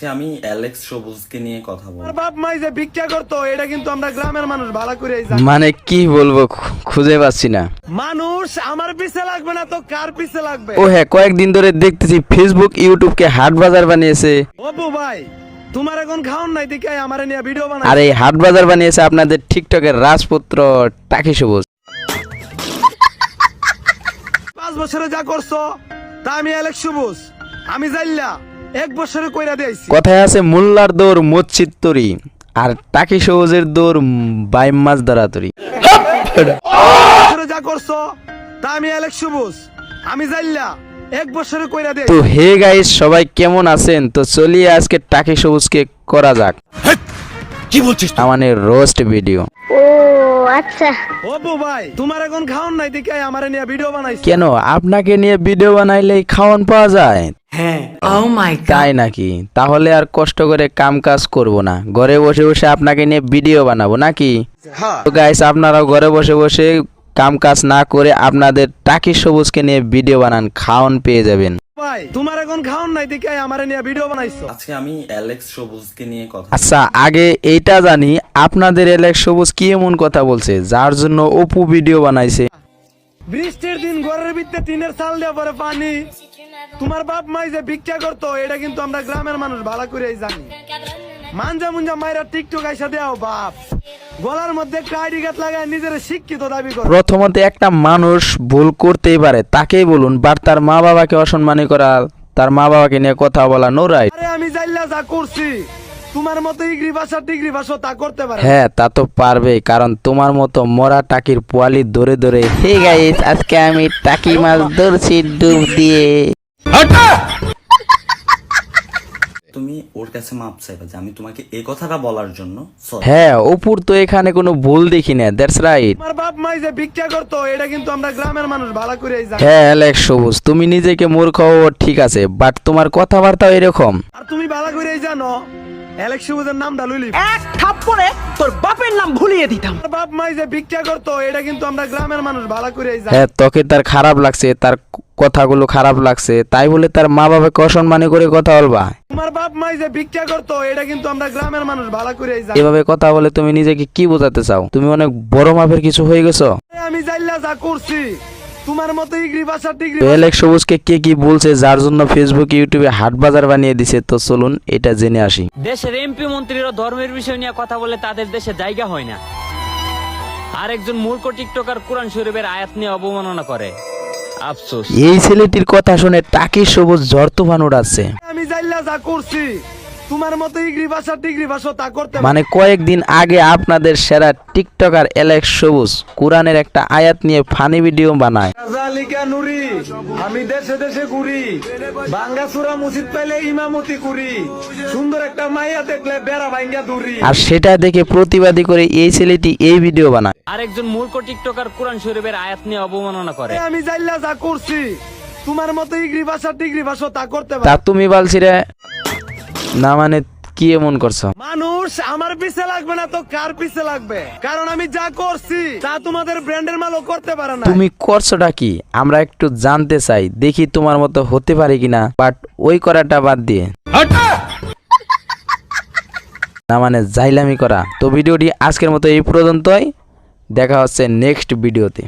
আজকে আমি অ্যালেক্স সবুজকে নিয়ে কথা বলব। বাপ মাই যে ভিক্ষা করতো এটা কিন্তু আমরা গ্রামের মানুষ ভালো করে মানে কি বলব খুঁজে পাচ্ছি না। মানুষ আমার পিছে লাগবে না তো কার পিছে লাগবে? ও হ্যাঁ কয়েকদিন ধরে দেখতেছি ফেসবুক ইউটিউবকে হাট বাজার বানিয়েছে। অপু ভাই তোমার এখন খাওন নাই দেখে আমারে নিয়ে ভিডিও বানাই। আর এই হাট বাজার বানিয়েছে আপনাদের টিকটকের রাজপুত্র টাকি সবুজ। পাঁচ বছরে যা করছ তা আমি অ্যালেক্স সবুজ। আমি জাইল্লা। এক বছরে কইরা দিয়েছি কথায় আছে মোল্লার দৌড় মসজিদ তরি আর টাকি সবুজের দৌড় বাইম মাছ ধরা তরি। যা করছ তা আমি অ্যালেক্স সবুজ। আমি জাইল্লা এক বছরে কইরা তো হে গাইস সবাই কেমন আছেন? তো চলিয়ে আজকে টাকি সবুজকে করা যাক। কি বলছিস আমাদের রোস্ট ভিডিও ও আচ্ছা। অপু ভাই তোমার এখন খাওন নাই দেখে আমারে নিয়ে ভিডিও বানাইছি। কেন? আপনাকে নিয়ে ভিডিও বানাইলেই খাওয়ান পাওয়া যায়? Oh my god. তাই নাকি? তাহলে আর কষ্ট করে কাম কাজ করব না। ঘরে বসে বসে আপনাকে নিয়ে ভিডিও বানাবো নাকি? তো গাইস আপনারাও ঘরে বসে বসে কাম কাজ না করে আপনাদের টাকি সবুজকে নিয়ে ভিডিও বানান খাওয়ান পেয়ে যাবেন। ভাই তোমার এখন খাওন নাই দেখে আমারে নিয়ে ভিডিও বানাইছো। আজকে আমি অ্যালেক্স সবুজকে নিয়ে কথা আচ্ছা আগে এইটা জানি আপনাদের এলাক সবুজ কি এমন কথা বলছে যার জন্য অপু ভিডিও বানাইছে? বৃষ্টির দিন ঘরের ভিতরে টিনের চাল দেওয়া পরে পানি। তোমার বাপ মাই যে ভিক্ষা করতো এটা কিন্তু আমরা গ্রামের মানুষ ভালো করে জানি। মানজা মুঞ্জা মাইরা টিকটক আইসা দেও বাপ। গলার মধ্যে একটা লাগায় নিজের শিক্ষিত দাবি করো। প্রথমত একটা মানুষ ভুল করতেই পারে তাকেই বলুন বাট তার মা বাবাকে অসম্মানী করা তার মা বাবাকে নিয়ে কথা বলা নো রাইট আরে আমি যা করছি তোমার মতো ইগ্রি ভাষা টিগ্রি ভাষা তা করতে পারে হ্যাঁ তা তো পারবে কারণ তোমার মতো মরা টাকির পোয়ালি ধরে ধরে হে গাইস আজকে আমি টাকি মাছ ধরছি ডুব দিয়ে। তুমি ওর কাছে মাপ চাইবা যে আমি তোমাকে এই কথাটা বলার জন্য sorry। হ্যাঁ অপুর তো এখানে কোনো ভুল দেখি না দ্যাটস রাইট তোমার বাপ মাই যে ভিক্ষা করতো এটা কিন্তু আমরা গ্রামের মানুষ ভালো করে জানি। হ্যাঁ অ্যালেক্স সবুজ তুমি নিজেকে মূর্খ ও ঠিক আছে বাট তোমার কথাবার্তাও এরকম। আর তুমি ভালো করে জানো অ্যালেক্স সবুজের নামটা লইলি এক থাপ্পড়ে তোর বাপের নাম ভুলিয়ে দিতাম। তোমার বাপ মাই যে ভিক্ষা করতো এটা কিন্তু আমরা গ্রামের মানুষ ভালো করে জানি। হ্যাঁ তোকে তার খারাপ লাগছে তার কথাগুলো খারাপ লাগছে তাই বলে তার মা বাবাকে অসম্মানী করে কথা বলবা। তোমার বাপ মাই যে ভিক্ষা করতো এটা কিন্তু আমরা গ্রামের মানুষ ভালো করে জানি। এভাবে কথা বলে তুমি নিজেকে কি বোঝাতে চাও? তুমি অনেক বড় মাপের কিছু হয়ে গেছো। আমি জাইল্লা যা করছি তোমার মতো ইগ্রি ভাষা সবুজকে কে কি বলছে যার জন্য ফেসবুক ইউটিউবে হাট বাজার বানিয়ে দিছে তো চলুন এটা জেনে আসি। দেশের এমপি মন্ত্রীরা ধর্মের বিষয় নিয়ে কথা বলে তাদের দেশে জায়গা হয় না। আর একজন মূর্খ টিকটকার কোরআন শরীফের আয়াত নিয়ে অবমাননা করে। আফসোস। এই ছেলেটির কথা শুনে টাকি সবুজ ঝড় তুফান উড়াচ্ছে। আমি জাইল্লা যা করছি। তোমার মতো ইগ্রি ভাষা টিগ্রি ভাষা তা করতে মানে কয়েকদিন আগে আপনাদের সেরা টিকটকার অ্যালেক্স সবুজ কোরআনের একটা আয়াত নিয়ে ফানি ভিডিও বানায়। জালিকা নুরি আমি দেশে দেশে ঘুরি বাঙ্গাসুরা মসজিদ পাইলে ইমামতি করি সুন্দর একটা মাইয়া দেখলে বেড়া ভাঙ্গা দূরি। আর সেটা দেখে প্রতিবাদী করে এই ছেলেটি এই ভিডিও বানায়। আর একজন মূর্খ টিকটকার কোরআন শরীফের আয়াত নিয়ে অবমাননা করে। আমি জাইল্লা যা করছি তোমার মতো ইগ্রি ভাষা টিগ্রি ভাষা তা করতে তা তুমি বলছি রে না মানে কি এমন করছ? মানুষ আমার পিছে লাগবে না তো কার পিছে লাগবে? কারণ আমি যা করছি তা তোমাদের ব্র্যান্ডের মালও করতে পারে না তুমি করছোটা কি? আমরা একটু জানতে চাই দেখি তোমার মতো হতে পারে কিনা। বাট ওই করাটা বাদ দিয়ে। না মানে জাইলামি করা। তো ভিডিওটি আজকের মতো এই পর্যন্তই। দেখা হচ্ছে নেক্সট ভিডিওতে।